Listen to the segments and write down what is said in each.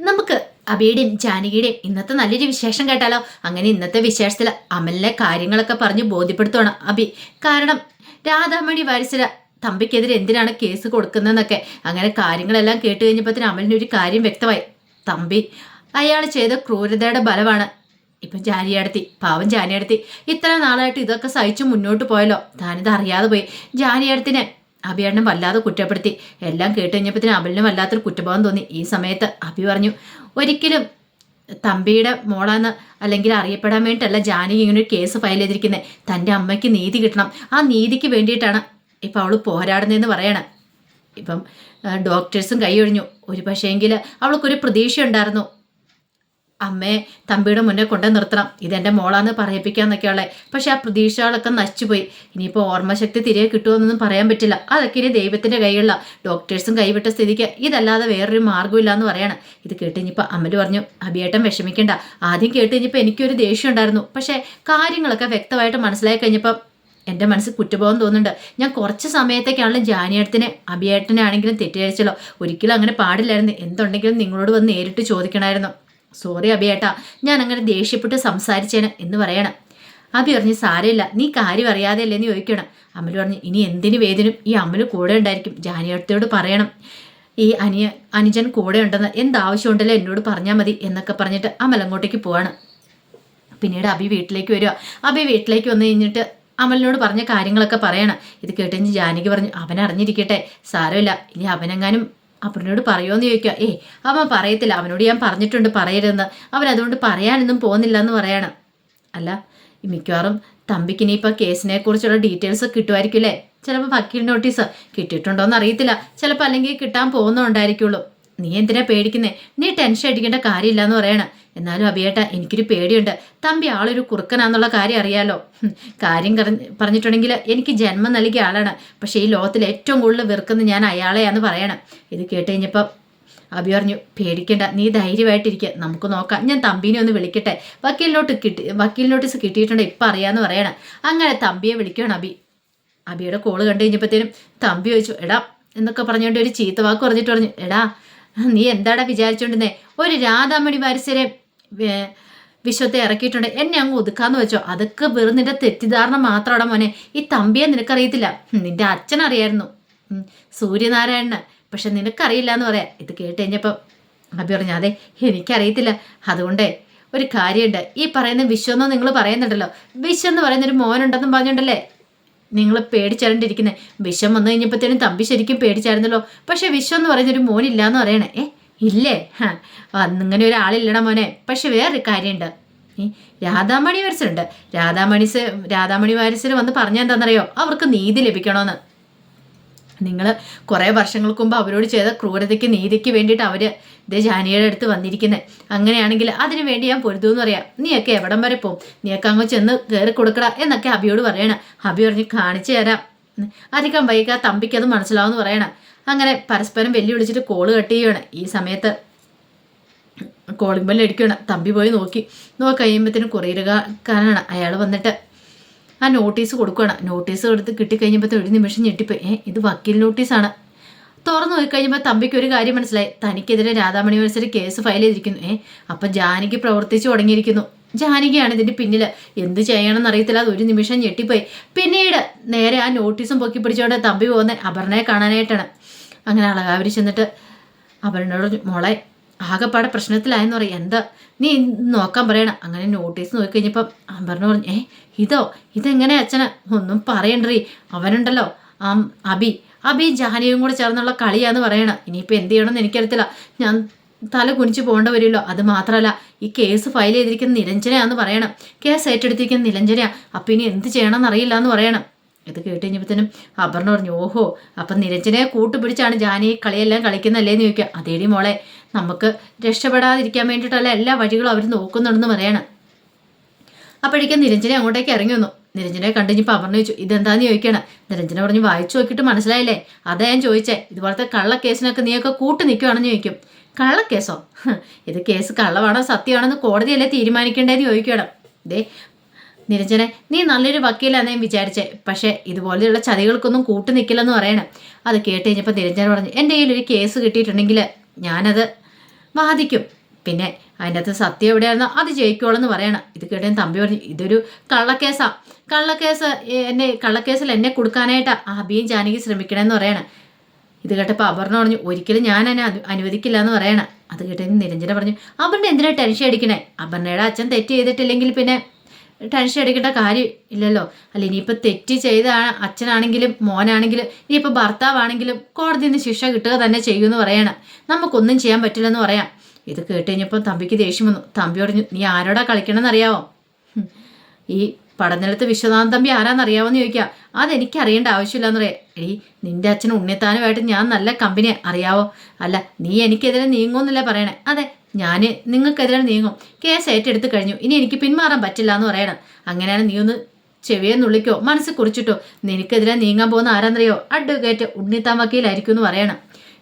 നമുക്ക് അബിയുടെയും ജാനകിയുടെയും ഇന്നത്തെ നല്ലൊരു വിശേഷം കേട്ടാലോ? അങ്ങനെ ഇന്നത്തെ വിശേഷത്തിൽ അമലിനെ കാര്യങ്ങളൊക്കെ പറഞ്ഞ് ബോധ്യപ്പെടുത്തുവാണ് അബി. കാരണം രാധാമണി വാരിസര തമ്പിക്കെതിരെ എന്തിനാണ് കേസ് കൊടുക്കുന്നതെന്നൊക്കെ അങ്ങനെ കാര്യങ്ങളെല്ലാം കേട്ട് കഴിഞ്ഞപ്പോഴത്തേന് അമലിന് ഒരു കാര്യം വ്യക്തമായി. തമ്പി അയാൾ ചെയ്ത ക്രൂരതയുടെ ബലമാണ്. ഇപ്പം ജാനിയടത്തി പാവം ജാനിയടത്തി. ഇത്ര നാളായിട്ട് ഇതൊക്കെ സഹിച്ചു മുന്നോട്ട് പോയല്ലോ. താനിത് അറിയാതെ പോയി. ജാനിയടത്തിനെ അഭിയണ്ണൻ വല്ലാതെ കുറ്റപ്പെടുത്തി. എല്ലാം കേട്ട് കഴിഞ്ഞപ്പോഴത്തേന് അമലിന് വല്ലാത്തൊരു കുറ്റബോധം തോന്നി. ഈ സമയത്ത് അഭി പറഞ്ഞു ഒരിക്കലും തമ്പിയുടെ മോളാന്ന് അല്ലെങ്കിൽ അറിയപ്പെടാൻ വേണ്ടിയിട്ടല്ല ജാനകി ഇങ്ങനെ ഒരു കേസ് ഫയൽ ചെയ്തിരിക്കുന്നത് തന്റെ അമ്മയ്ക്ക് നീതി കിട്ടണം. ആ നീതിക്ക് വേണ്ടിയിട്ടാണ് ഇപ്പം അവൾ പോരാടുന്നതെന്ന് പറയണം. ഇപ്പം ഡോക്ടേഴ്സും കൈയൊഴിഞ്ഞു ഒരു പക്ഷേങ്കിൽ അവൾക്കൊരു പ്രതീക്ഷ ഉണ്ടായിരുന്നു അമ്മയെ തമ്പിയുടെ മുന്നേ കൊണ്ടു നിർത്തണം. ഇതെന്റെ മോളാന്ന് പറയിപ്പിക്കാന്നൊക്കെയുള്ളേ പക്ഷെ ആ പ്രതീക്ഷകളൊക്കെ നശിച്ചുപോയി. ഇനിയിപ്പോൾ ഓർമ്മശക്തി തിരികെ കിട്ടുമെന്നൊന്നും പറയാൻ പറ്റില്ല. അതൊക്കെ ഇനി ദൈവത്തിന്റെ കൈയുള്ള ഡോക്ടേഴ്സും കൈവിട്ട സ്ഥിതിക്ക് ഇതല്ലാതെ വേറൊരു മാർഗമില്ല എന്ന് പറയണം. ഇത് കേട്ട് ഇനിയിപ്പോൾ അമ്മൽ പറഞ്ഞു അഭിയേട്ടൻ വിഷമിക്കണ്ട. ആദ്യം കേട്ട് കഴിഞ്ഞപ്പോൾ എനിക്കൊരു ദേഷ്യം ഉണ്ടായിരുന്നു. പക്ഷേ കാര്യങ്ങളൊക്കെ വ്യക്തമായിട്ട് മനസ്സിലായി കഴിഞ്ഞപ്പോൾ എന്റെ മനസ്സ് കുറ്റബോധം തോന്നുന്നുണ്ട്. ഞാൻ കുറച്ച് സമയത്തേക്കാണെങ്കിലും ജാനിയേട്ടനെ അഭിയേട്ടനെ ആണെങ്കിലും തെറ്റിദ്ധരിച്ചല്ലോ. ഒരിക്കലും അങ്ങനെ പാടില്ലായിരുന്നു. എന്തുണ്ടെങ്കിലും നിങ്ങളോട് വന്ന് നേരിട്ട് ചോദിക്കണമായിരുന്നു. സോറി അഭിയേട്ടാ ഞാൻ അങ്ങനെ ദേഷ്യപ്പെട്ട് സംസാരിച്ചേന് എന്ന് പറയണം. അഭി പറഞ്ഞു സാരമില്ല നീ കാര്യം അറിയാതെ അല്ലേ നീ ചോദിക്കണം. അമൽ പറഞ്ഞു ഇനി എന്തിനു വേദനും ഈ അമൽ കൂടെ ഉണ്ടായിരിക്കും? ജാനിയടുത്തോട് പറയണം. ഈ അനിയ അനുജൻ കൂടെ ഉണ്ടെന്ന് എന്താവശ്യമുണ്ടല്ലോ എന്നോട് പറഞ്ഞാൽ മതി എന്നൊക്കെ പറഞ്ഞിട്ട് അമൽ അങ്ങോട്ടേക്ക് പോവാണ്. പിന്നീട് അഭി വീട്ടിലേക്ക് വരിക അഭി വീട്ടിലേക്ക് വന്നു കഴിഞ്ഞിട്ട് അമലിനോട് പറഞ്ഞ കാര്യങ്ങളൊക്കെ പറയണം. ഇത് കേട്ടുകഴിഞ്ഞ് ജാനകി പറഞ്ഞു അവൻ അറിഞ്ഞിരിക്കട്ടെ സാരമില്ല ഇനി അവനെങ്ങാനും അപ്പനോട് പറയുമോയെന്ന് ചോദിക്കുക ഏ അവൻ പറയത്തില്ല. അവനോട് ഞാൻ പറഞ്ഞിട്ടുണ്ട് പറയരുതെന്ന്. അവൻ അതുകൊണ്ട് പറയാനൊന്നും പോകുന്നില്ല എന്ന് പറയണം. അല്ല മിക്കവാറും തമ്പിക്ക് ഇനിയിപ്പോൾ കേസിനെ കുറിച്ചുള്ള ഡീറ്റെയിൽസ് കിട്ടുമായിരിക്കും അല്ലേ? ചിലപ്പോൾ വക്കീൽ നോട്ടീസ് കിട്ടിയിട്ടുണ്ടോ എന്ന് അറിയത്തില്ല. ചിലപ്പോൾ അല്ലെങ്കിൽ കിട്ടാൻ പോകുന്നുണ്ടായിരിക്കുള്ളൂ നീ എന്തിനാ പേടിക്കുന്നേ? നീ ടെൻഷൻ അടിക്കേണ്ട കാര്യമില്ല എന്ന് പറയണം. എന്നാലും അഭിയേട്ട എനിക്കൊരു പേടിയുണ്ട്. തമ്പി ആളൊരു കുറുക്കനാന്നുള്ള കാര്യം അറിയാലോ. കാര്യം പറഞ്ഞിട്ടുണ്ടെങ്കിൽ എനിക്ക് ജന്മം നൽകിയ ആളാണ്. പക്ഷേ ഈ ലോകത്തിൽ ഏറ്റവും കൂടുതൽ വെറുക്കുന്ന ഞാൻ അയാളെയാന്ന് പറയണം. ഇത് കേട്ട് കഴിഞ്ഞപ്പോൾ അബി പറഞ്ഞു പേടിക്കേണ്ട നീ ധൈര്യമായിട്ടിരിക്കുക നമുക്ക് നോക്കാം. ഞാൻ തമ്പീനെ ഒന്ന് വിളിക്കട്ടെ. വക്കീൽ നോട്ട് കിട്ടി വക്കീൽ നോട്ടീസ് കിട്ടിയിട്ടുണ്ട് ഇപ്പം അറിയാമെന്ന് പറയണം. അങ്ങനെ തമ്പിയെ വിളിക്കണം അബി അബിയുടെ കോൾ കണ്ടു കഴിഞ്ഞപ്പോഴത്തേനും തമ്പി ചോദിച്ചു എടാ എന്നൊക്കെ പറഞ്ഞുകൊണ്ട് ഒരു ചീത്ത വാക്ക് പറഞ്ഞിട്ട് പറഞ്ഞു. എടാ നീ എന്താടാ വിചാരിച്ചോണ്ടിരുന്നേ? ഒരു രാധാമണി വാരിസരെ വിശ്വത്തെ ഇറക്കിയിട്ടുണ്ട്. എന്നെ അങ്ങ് ഒതുക്കാന്ന് വെച്ചോ. അതൊക്കെ വെറും നിന്റെ തെറ്റിദ്ധാരണ മാത്രമാണ് മോനെ. ഈ തമ്പിയെ നിനക്കറിയത്തില്ല. നിന്റെ അച്ഛൻ അറിയായിരുന്നു. സൂര്യനാരായണന് പക്ഷെ നിനക്കറിയില്ല എന്ന് പറയാം. ഇത് കേട്ട് കഴിഞ്ഞപ്പോൾ അബി പറഞ്ഞു അതെ എനിക്കറിയത്തില്ല. അതുകൊണ്ടേ ഒരു കാര്യമുണ്ട്. ഈ പറയുന്ന വിശ്വമെന്ന് നിങ്ങൾ പറയുന്നുണ്ടല്ലോ. വിശ്വം എന്ന് പറയുന്ന ഒരു മോനുണ്ടെന്നും പറഞ്ഞിട്ടുണ്ടല്ലേ നിങ്ങൾ പേടിച്ചരണ്ടിരിക്കുന്നത് വിഷം വന്നു കഴിഞ്ഞപ്പോഴത്തേനും തമ്പി ശരിക്കും പേടിച്ചായിരുന്നല്ലോ പക്ഷെ വിഷം എന്ന് പറയുന്നൊരു മോനില്ല എന്ന് പറയണേ. ഏ ഇല്ലേ? അന്നിങ്ങനെ ഒരാളില്ലട മോനെ. പക്ഷെ വേറൊരു കാര്യമുണ്ട് രാധാമണി വാരിസരുണ്ട് രാധാമണി രാധാമണി വാരിസർ വന്ന് പറഞ്ഞെന്താണെന്നറിയോ അവർക്ക് നീതി ലഭിക്കണമെന്ന് നിങ്ങൾ കുറേ വർഷങ്ങൾക്ക് മുമ്പ് അവരോട് ചെയ്ത ക്രൂരതയ്ക്ക് നീതിക്ക് വേണ്ടിയിട്ട് അവർ ഇതേ ജാനിയുടെ അടുത്ത് വന്നിരിക്കുന്നത് അങ്ങനെയാണെങ്കിൽ അതിനു വേണ്ടി ഞാൻ പൊരുതു പറയാം. നീയൊക്കെ എവിടം വരെ പോകും നീയൊക്കെ അങ്ങ് ചെന്ന് കയറി കൊടുക്കട എന്നൊക്കെ അബിയോട് പറയണം. അബി പറഞ്ഞ് കാണിച്ചു തരാം. അധികം വൈകാ തമ്പിക്ക് അത് മനസ്സിലാവുമെന്ന് പറയണം. അങ്ങനെ പരസ്പരം വെല്ലുവിളിച്ചിട്ട് കോൾ കട്ട് ചെയ്യുകയാണ് ഈ സമയത്ത് കോളിംഗ് ബെല്ല് തമ്പി പോയി നോക്കി. നോക്കി കഴിയുമ്പോഴത്തേനും കൊറിയറുകാരനാണ് അയാൾ വന്നിട്ട് ആ നോട്ടീസ് കൊടുക്കുകയാണ്. നോട്ടീസ് എടുത്ത് കിട്ടിക്കഴിഞ്ഞപ്പോൾ ഒരു നിമിഷം ഞെട്ടിപ്പോയി ഏ ഇത് വക്കീൽ നോട്ടീസാണ് തുറന്നു പോയി കഴിഞ്ഞപ്പോൾ തമ്പിക്ക് ഒരു കാര്യം മനസ്സിലായി. തനിക്കെതിരെ രാധാമണി മത്സരം കേസ് ഫയൽ ചെയ്തിരിക്കുന്നു. ഏ അപ്പം ജാനകി പ്രവർത്തിച്ചു തുടങ്ങിയിരിക്കുന്നു. ജാനകിയാണ് ഇതിന്റെ പിന്നിൽ എന്ത് ചെയ്യണമെന്ന് അറിയത്തില്ല. അത് ഒരു നിമിഷം ഞെട്ടിപ്പോയി. പിന്നീട് നേരെ ആ നോട്ടീസും പൊക്കി പിടിച്ചോണ്ട് തമ്പി പോകുന്ന അപർണയെ കാണാനായിട്ടാണ്. അങ്ങനെ അളകാവരി ചെന്നിട്ട് അപർണയോട് മോളെ ആകെപ്പാടെ പ്രശ്നത്തിലായെന്ന് പറയും. എന്താ? നീ നോക്കാൻ പറയണം. അങ്ങനെ നോട്ടീസ് നോക്കി കഴിഞ്ഞപ്പം അമ്പറിന് പറഞ്ഞു ഏ ഇതോ? ഇതെങ്ങനെ അച്ഛന്? ഒന്നും പറയണ്ടറി അവനുണ്ടല്ലോ അബി. അബി ജാനിയും കൂടെ ചേർന്നുള്ള കളിയാന്ന് പറയണം. ഇനിയിപ്പോൾ എന്ത് ചെയ്യണമെന്ന് എനിക്കറിയത്തില്ല. ഞാൻ തല കുനിച്ച് പോകേണ്ട വരുമല്ലോ അത് മാത്രമല്ല ഈ കേസ് ഫയൽ ചെയ്തിരിക്കുന്ന നിരഞ്ജനയാന്ന് പറയണം. കേസ് ഏറ്റെടുത്തിരിക്കുന്ന നിരഞ്ജനയാ. അപ്പം ഇനി എന്ത് ചെയ്യണമെന്ന് അറിയില്ല എന്ന് പറയണം. ഇത് കേട്ട് കഴിഞ്ഞപ്പോഴത്തേനും അപർണ പറഞ്ഞു ഓഹോ അപ്പം നിരഞ്ജനെ കൂട്ടുപിടിച്ചാണ് ജാനി കളിയെല്ലാം കളിക്കുന്നല്ലേ എന്ന് ചോദിക്കുക. അതേടി മോളെ നമുക്ക് രക്ഷപ്പെടാതിരിക്കാൻ വേണ്ടിയിട്ടുള്ള എല്ലാ വഴികളും അവർ നോക്കുന്നുണ്ടെന്ന് പറയണം. അപ്പോഴേക്കും നിരഞ്ജനെ അങ്ങോട്ടേക്ക് ഇറങ്ങി വന്നു. നിരഞ്ജനെ കണ്ടിഞ്ഞപ്പോൾ അപർണ ചോദിച്ചു ഇതെന്താന്ന് ചോദിക്കണം നിരഞ്ജന പറഞ്ഞു വായിച്ചു നോക്കിയിട്ട് മനസ്സിലായില്ലേ? അതാ ഞാൻ ചോദിച്ചേ ഇതുപോലത്തെ കള്ളക്കേസിനൊക്കെ നീയൊക്കെ കൂട്ട് നിൽക്കുവാണെന്ന് ചോദിക്കും. കള്ളക്കേസോ? ഇത് കേസ് കള്ളമാണോ സത്യമാണെന്ന് കോടതിയല്ലേ തീരുമാനിക്കേണ്ടതെന്ന് ചോദിക്കണം ദേ നിരഞ്ജനെ നീ നല്ലൊരു വക്കീലാന്ന് വിചാരിച്ചേ. പക്ഷേ ഇതുപോലെയുള്ള ചതികൾക്കൊന്നും കൂട്ടു നിൽക്കില്ലെന്ന് പറയണം. അത് കേട്ട് കഴിഞ്ഞപ്പോൾ നിരഞ്ജന പറഞ്ഞു എന്റെ കയ്യിലൊരു കേസ് കിട്ടിയിട്ടുണ്ടെങ്കിൽ ഞാനത് വാദിക്കും. പിന്നെ അതിന്റെ അകത്ത് സത്യം എവിടെയായിരുന്നോ അത് ജയിക്കുള്ളൂ പറയണം. ഇത് കേട്ടേ തമ്പി പറഞ്ഞു ഇതൊരു കള്ളക്കേസാ. കള്ളക്കേസ് എന്നെ കള്ളക്കേസിൽ എന്നെ കൊടുക്കാനായിട്ടാ അബിയും ജാനകി ശ്രമിക്കണമെന്ന് പറയണം. ഇത് കേട്ടപ്പോൾ അപർണ പറഞ്ഞു ഒരിക്കലും ഞാൻ എന്നെ അനുവദിക്കില്ല എന്ന് പറയണം. അത് കേട്ടതിന് നിരഞ്ജന പറഞ്ഞു അപർണ എന്തിനാ ടെൻഷൻ അടിക്കണേ? അപർണയുടെ അച്ഛൻ തെറ്റ് ചെയ്തിട്ടില്ലെങ്കിൽ പിന്നെ ടെൻഷൻ അടിക്കേണ്ട കാര്യം ഇല്ലല്ലോ. അല്ല ഇനിയിപ്പോൾ തെറ്റ് ചെയ്ത അച്ഛനാണെങ്കിലും മോനാണെങ്കിലും ഇനിയിപ്പോൾ ഭർത്താവാണെങ്കിലും കോടതിയിൽ നിന്ന് ശിക്ഷ കിട്ടുക തന്നെ ചെയ്യുമെന്ന് പറയണം. നമുക്കൊന്നും ചെയ്യാൻ പറ്റില്ലെന്ന് പറയാം. ഇത് കേട്ട് കഴിഞ്ഞപ്പോൾ തമ്പിക്ക് ദേഷ്യം വന്നു. തമ്പിയോട് നീ ആരോടാ കളിക്കണമെന്ന് അറിയാവോ ഈ പടനിലത്ത് വിശ്വനാഥൻ തമ്പി ആരാന്നറിയാവോന്ന് ചോദിക്കുക അതെനിക്ക് അറിയേണ്ട ആവശ്യമില്ലാന്ന് പറയാം. ഈ നിന്റെ അച്ഛൻ ഉണ്ണിത്താനുമായിട്ട് ഞാൻ നല്ല കമ്പനി അറിയാവോ? അല്ല നീ എനിക്കെതിരെ നീങ്ങുമെന്നല്ലേ പറയണേ. അതെ ഞാൻ നിങ്ങൾക്കെതിരെ നീങ്ങും. കേസ് ഏറ്റെടുത്ത് കഴിഞ്ഞു. ഇനി എനിക്ക് പിന്മാറാൻ പറ്റില്ല എന്ന് പറയണം. അങ്ങനെയാണ് നീ ഒന്ന് ചെവിയെ നുള്ളിക്കോ മനസ്സ് കുറിച്ചിട്ടോ. നിനക്കെതിരെ നീങ്ങാൻ പോകുന്ന ആരാന്നറിയോ? അഡ്വക്കേറ്റ് ഉണ്ണിത്താൻ വക്കീലായിരിക്കും എന്ന് പറയണം.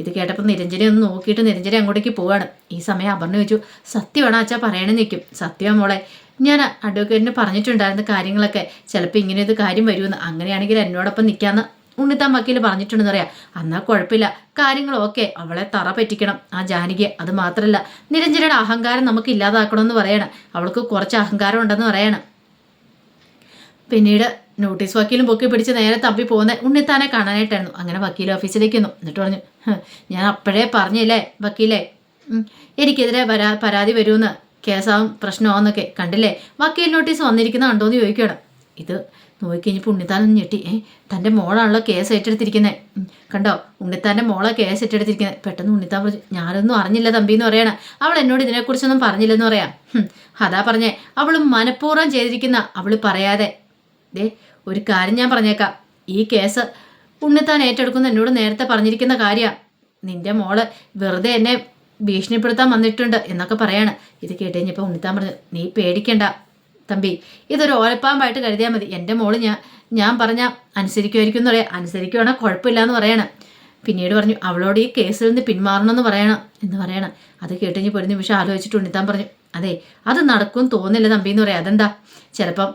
ഇത് കേട്ടപ്പോൾ നിരഞ്ജനെ ഒന്ന് നോക്കിയിട്ട് നിരഞ്ജന അങ്ങോട്ടേക്ക് പോവാണ്. ഈ സമയം അപർണ ചോദിച്ചു സത്യമാണോ അച്ഛാ പറയണേ? നിൽക്കും സത്യം മോളെ ഞാൻ അഡ്വക്കേറ്റിന് പറഞ്ഞിട്ടുണ്ടായിരുന്ന കാര്യങ്ങളൊക്കെ ചിലപ്പോൾ ഇങ്ങനെ ഇത് കാര്യം വരുമെന്ന്. അങ്ങനെയാണെങ്കിൽ എന്നോടൊപ്പം നിൽക്കാമെന്ന് ഉണ്ണിത്താൻ വക്കീൽ പറഞ്ഞിട്ടുണ്ടെന്ന് പറയാം എന്നാൽ കുഴപ്പമില്ല. കാര്യങ്ങളൊക്കെ അവളെ തറ പറ്റിക്കണം. ആ ജാനകി അത് മാത്രമല്ല നിരഞ്ജനയുടെ അഹങ്കാരം നമുക്ക് ഇല്ലാതാക്കണമെന്ന് പറയണം. അവൾക്ക് കുറച്ച് അഹങ്കാരം ഉണ്ടെന്ന് പറയണം. പിന്നീട് നോട്ടീസ് വക്കീലും പൊക്കി പിടിച്ച് നേരെ തപ്പി പോകുന്ന ഉണ്ണിത്താനെ കാണാനായിട്ടായിരുന്നു. അങ്ങനെ വക്കീൽ ഓഫീസിലേക്ക് വന്നു എന്നിട്ട് പറഞ്ഞു ഞാൻ അപ്പോഴേ പറഞ്ഞില്ലേ വക്കീലേ? എനിക്കെതിരെ വരാ പരാതി വരുമെന്ന്. കേസാവും പ്രശ്നമാവുന്നൊക്കെ കണ്ടില്ലേ? വക്കീൽ നോട്ടീസ് വന്നിരിക്കുന്ന കണ്ടോന്ന് ചോദിക്കണം ഇത് നോക്കിക്കഴിഞ്ഞപ്പോൾ ഉണ്ണിത്താൻ ഞെട്ടി ഏ തന്റെ മോളാണല്ലോ കേസ് ഏറ്റെടുത്തിരിക്കുന്നത് കണ്ടോ? ഉണ്ണിത്താന്റെ മോളെ കേസ് ഏറ്റെടുത്തിരിക്കുന്നത് പെട്ടെന്ന് ഉണ്ണിത്താൻ പറഞ്ഞു ഞാനൊന്നും അറിഞ്ഞില്ല തമ്പി എന്ന് പറയണം. അവൾ എന്നോട് ഇതിനെക്കുറിച്ചൊന്നും പറഞ്ഞില്ലെന്ന് പറയാം. അതാ പറഞ്ഞേ. അവൾ മനഃപൂർവം ചെയ്തിരിക്കുന്ന അവൾ പറയാതെ. ദേ ഒരു കാര്യം ഞാൻ പറഞ്ഞേക്കാം. ഈ കേസ് ഉണ്ണിത്താൻ ഏറ്റെടുക്കുന്ന എന്നോട് നേരത്തെ പറഞ്ഞിരിക്കുന്ന കാര്യമാണ് നിന്റെ മോൾ വെറുതെ എന്നെ ഭീഷണിപ്പെടുത്താൻ വന്നിട്ടുണ്ട് എന്നൊക്കെ പറയാണ്. ഇത് കേട്ടുകഴിഞ്ഞപ്പോൾ ഉണ്ണിത്താൻ പറഞ്ഞു നീ പേടിക്കണ്ട. തമ്പി ഇതൊരു ഓലപ്പാമ്പായിട്ട് കരുതിയാൽ മതി. എന്റെ മോൾ ഞാൻ ഞാൻ പറഞ്ഞ അനുസരിക്കുമായിരിക്കും എന്ന് പറയാം. അനുസരിക്കുവാണെങ്കിൽ കുഴപ്പമില്ല എന്ന് പറയണം. പിന്നീട് പറഞ്ഞു അവളോട് ഈ കേസിൽ നിന്ന് പിന്മാറണമെന്ന് പറയണം എന്ന് പറയണം. അത് കേട്ടുകഴിഞ്ഞ് ഒരു നിമിഷം ആലോചിച്ചിട്ട് ഉണ്ണിത്താൻ പറഞ്ഞു അതെ അത് നടക്കും തോന്നില്ല തമ്പി എന്ന് പറയാം. അതെന്താ? ചിലപ്പം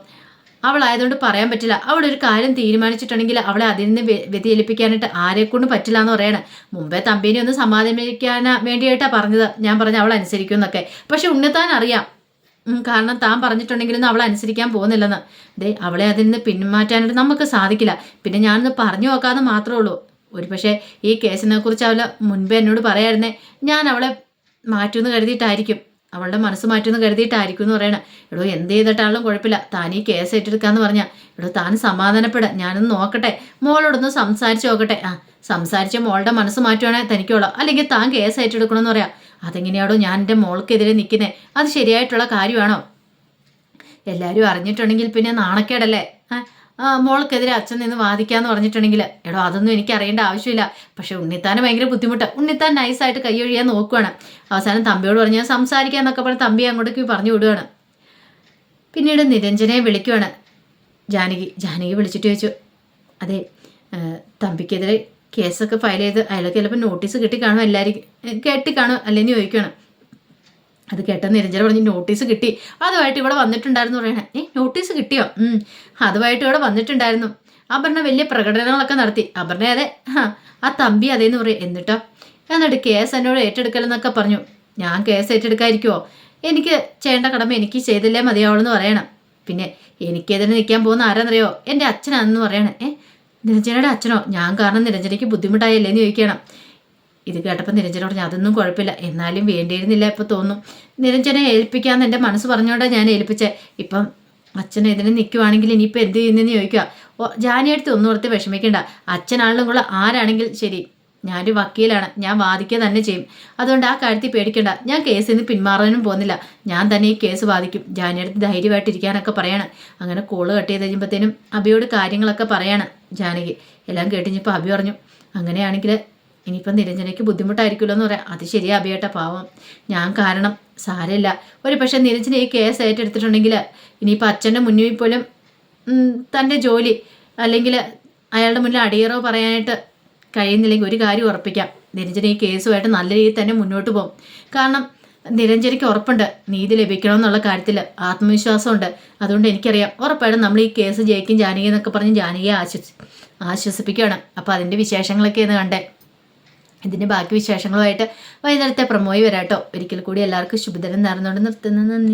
അവളായതുകൊണ്ട് പറയാൻ പറ്റില്ല. അവളൊരു കാര്യം തീരുമാനിച്ചിട്ടുണ്ടെങ്കിൽ അവളെ അതിൽ നിന്ന് വ്യതിചലിപ്പിക്കാനായിട്ട് ആരെക്കൊണ്ട് പറ്റില്ല എന്ന് പറയണം. മുമ്പേ തമ്പീനെ ഒന്ന് സമാധാനിക്കാൻ വേണ്ടിയിട്ടാണ് പറഞ്ഞത്. ഞാൻ പറഞ്ഞ അവൾ അനുസരിക്കും എന്നൊക്കെ പക്ഷെ ഉണ്ണിത്താൻ അറിയാം. കാരണം താൻ പറഞ്ഞിട്ടുണ്ടെങ്കിലൊന്നും അവളെ അനുസരിക്കാൻ പോകുന്നില്ലെന്ന്. ദേ അവളെ അതിൽ നിന്ന് പിന്മാറ്റാനായിട്ട് നമുക്ക് സാധിക്കില്ല. പിന്നെ ഞാനൊന്ന് പറഞ്ഞു നോക്കാതെ മാത്രമേ ഉള്ളൂ. ഒരു പക്ഷേ ഈ കേസിനെ കുറിച്ച് അവൾ മുൻപേ എന്നോട് പറയായിരുന്നേ. ഞാൻ അവളെ മാറ്റുമെന്ന് കരുതിയിട്ടായിരിക്കും. അവളുടെ മനസ്സ് മാറ്റുമെന്ന് കരുതിയിട്ടായിരിക്കും എന്ന് പറയണേ. എടോ എന്ത് ചെയ്തിട്ടാളും കുഴപ്പമില്ല. താൻ ഈ കേസ് ഏറ്റെടുക്കാന്ന് പറഞ്ഞാൽ എടോ താൻ സമാധാനപ്പെട. ഞാനൊന്ന് നോക്കട്ടെ. മോളോടൊന്ന് സംസാരിച്ച് നോക്കട്ടെ. ആ സംസാരിച്ച് മോളുടെ മനസ്സ് മാറ്റുവാണെങ്കിൽ തനിക്കോളാം അല്ലെങ്കിൽ താൻ കേസ് ഏറ്റെടുക്കണമെന്ന് പറയാം. അതെങ്ങനെയാണോ ഞാൻ എന്റെ മോൾക്കെതിരെ നിൽക്കുന്നത് അത് ശരിയായിട്ടുള്ള കാര്യമാണോ? എല്ലാവരും അറിഞ്ഞിട്ടുണ്ടെങ്കിൽ പിന്നെ നാണക്കേടല്ലേ? മോൾക്കെതിരെ അച്ഛൻ നിന്ന് വാദിക്കാന്ന് പറഞ്ഞിട്ടുണ്ടെങ്കിൽ എടോ അതൊന്നും എനിക്ക് അറിയേണ്ട ആവശ്യമില്ല. പക്ഷെ ഉണ്ണിത്താൻ ഭയങ്കര ബുദ്ധിമുട്ട്. ഉണ്ണിത്താൻ നൈസായിട്ട് കൈയൊഴിയാൻ നോക്കുവാണ്. അവസാനം തമ്പിയോട് പറഞ്ഞ് ഞാൻ സംസാരിക്കാന്നൊക്കെ പറഞ്ഞ് തമ്പി അങ്ങോട്ടേക്ക് പറഞ്ഞു വിടുകയാണ് പിന്നീട് നിരഞ്ജനെ വിളിക്കുവാണ്. ജാനകി ജാനകി വിളിച്ചിട്ട് ചോദിച്ചു അതെ തമ്പിക്കെതിരെ കേസൊക്കെ ഫയൽ ചെയ്ത് അയാൾക്ക് ചിലപ്പോൾ നോട്ടീസ് കിട്ടി കാണും എല്ലാവരും കെട്ടി കാണും അല്ലെങ്കിൽ ചോദിക്കണം അത് കേട്ട നിരഞ്ജന പറഞ്ഞ് നോട്ടീസ് കിട്ടി. അതുമായിട്ട് ഇവിടെ വന്നിട്ടുണ്ടായിരുന്നു പറയണേ. ഏ നോട്ടീസ് കിട്ടിയോ? അതുമായിട്ട് ഇവിടെ വന്നിട്ടുണ്ടായിരുന്നു. അപർണ വലിയ പ്രകടനങ്ങളൊക്കെ നടത്തി. അപർണ അതെ ആ തമ്പി അതേന്ന് പറയും. എന്നിട്ടോ? എന്നിട്ട് കേസ് എന്നോട് ഏറ്റെടുക്കലെന്നൊക്കെ പറഞ്ഞു. ഞാൻ കേസ് ഏറ്റെടുക്കാതിരിക്കുമോ എനിക്ക് ചെയ്യേണ്ട കടമ എനിക്ക് ചെയ്തില്ലേ മതിയാവുള്ളൂ പറയണം. പിന്നെ എനിക്കെതിരെ നിൽക്കാൻ പോകുന്ന ആരാന്നറിയോ? എന്റെ അച്ഛനാണെന്ന് പറയണേ. ഏ നിരഞ്ജനയുടെ അച്ഛനോ? ഞാൻ കാരണം നിരഞ്ജനയ്ക്ക് ബുദ്ധിമുട്ടായല്ലേ എന്ന് ചോദിക്കണം. ഇത് കേട്ടപ്പോൾ നിരഞ്ജന പറഞ്ഞു അതൊന്നും കുഴപ്പമില്ല. എന്നാലും വേണ്ടിയിരുന്നില്ല ഇപ്പം തോന്നും. നിരഞ്ജനെ ഏൽപ്പിക്കാമെന്ന് എന്റെ മനസ്സ് പറഞ്ഞുകൊണ്ടാണ് ഞാൻ ഏൽപ്പിച്ചത് ഇപ്പം അച്ഛൻ ഇതിന് നിൽക്കുവാണെങ്കിൽ ഇനിയിപ്പോൾ എന്ത് ചെയ്യുന്നതെന്ന് ചോദിക്കുക. ഓ ജാനിയടുത്ത് ഒന്നും ഓർത്ത് വിഷമിക്കേണ്ട. അച്ഛനാണെങ്കിലും കൂടെ ആരാണെങ്കിൽ ശരി. ഞാനൊരു വക്കീലാണ്. ഞാൻ വാദിക്കുക തന്നെ ചെയ്യും. അതുകൊണ്ട് ആ കാര്യത്തിൽ പേടിക്കേണ്ട. ഞാൻ കേസിൽ നിന്ന് പിന്മാറാനും പോകുന്നില്ല. ഞാൻ തന്നെ ഈ കേസ് വാദിക്കും. ജാനിയടുത്ത് ധൈര്യമായിട്ടിരിക്കാനൊക്കെ പറയണം. അങ്ങനെ കോൾ കട്ട് ചെയ്ത് കഴിയുമ്പോഴത്തേനും അബിയോട് കാര്യങ്ങളൊക്കെ പറയാണ് ജാനകി. എല്ലാം കേട്ടിഞ്ഞപ്പോൾ അബി പറഞ്ഞു അങ്ങനെയാണെങ്കിൽ ഇനിയിപ്പം നിരഞ്ജനയ്ക്ക് ബുദ്ധിമുട്ടായിരിക്കുമല്ലോ എന്ന് പറയാം. അത് ശരിയാ അഭിയേട്ട പാവം. ഞാൻ കാരണം സാരമില്ല. ഒരു പക്ഷേ നിരഞ്ജന ഈ കേസ് ഏറ്റെടുത്തിട്ടുണ്ടെങ്കിൽ ഇനിയിപ്പോൾ അച്ഛന്റെ മുന്നിൽ പോലും തന്റെ ജോലി അല്ലെങ്കിൽ അയാളുടെ മുന്നിൽ അടിയറോ പറയാനായിട്ട് കഴിയുന്നില്ലെങ്കിൽ ഒരു കാര്യം ഉറപ്പിക്കാം. നിരഞ്ജന ഈ കേസുമായിട്ട് നല്ല രീതിയിൽ തന്നെ മുന്നോട്ട് പോകും. കാരണം നിരഞ്ജനയ്ക്ക് ഉറപ്പുണ്ട്. നീതി ലഭിക്കണം എന്നുള്ള കാര്യത്തിൽ ആത്മവിശ്വാസമുണ്ട്. അതുകൊണ്ട് എനിക്കറിയാം ഉറപ്പായിട്ടും നമ്മൾ ഈ കേസ് ജയിക്കും ജാനകി എന്നൊക്കെ പറഞ്ഞ് ജാനകിയെ ആശ്വസി ആശ്വസിപ്പിക്കുകയാണ്. അപ്പോൾ അതിന്റെ വിശേഷങ്ങളൊക്കെ ഒന്ന് കണ്ടേ. ഇതിന്റെ ബാക്കി വിശേഷങ്ങളുമായിട്ട് വൈകുന്നേരത്തെ പ്രമോയി വരാട്ടോ. ഒരിക്കൽ കൂടി എല്ലാവർക്കും ശുഭദിനം നേർന്നുകൊണ്ട് നിർത്തുന്നു. നന്ദി.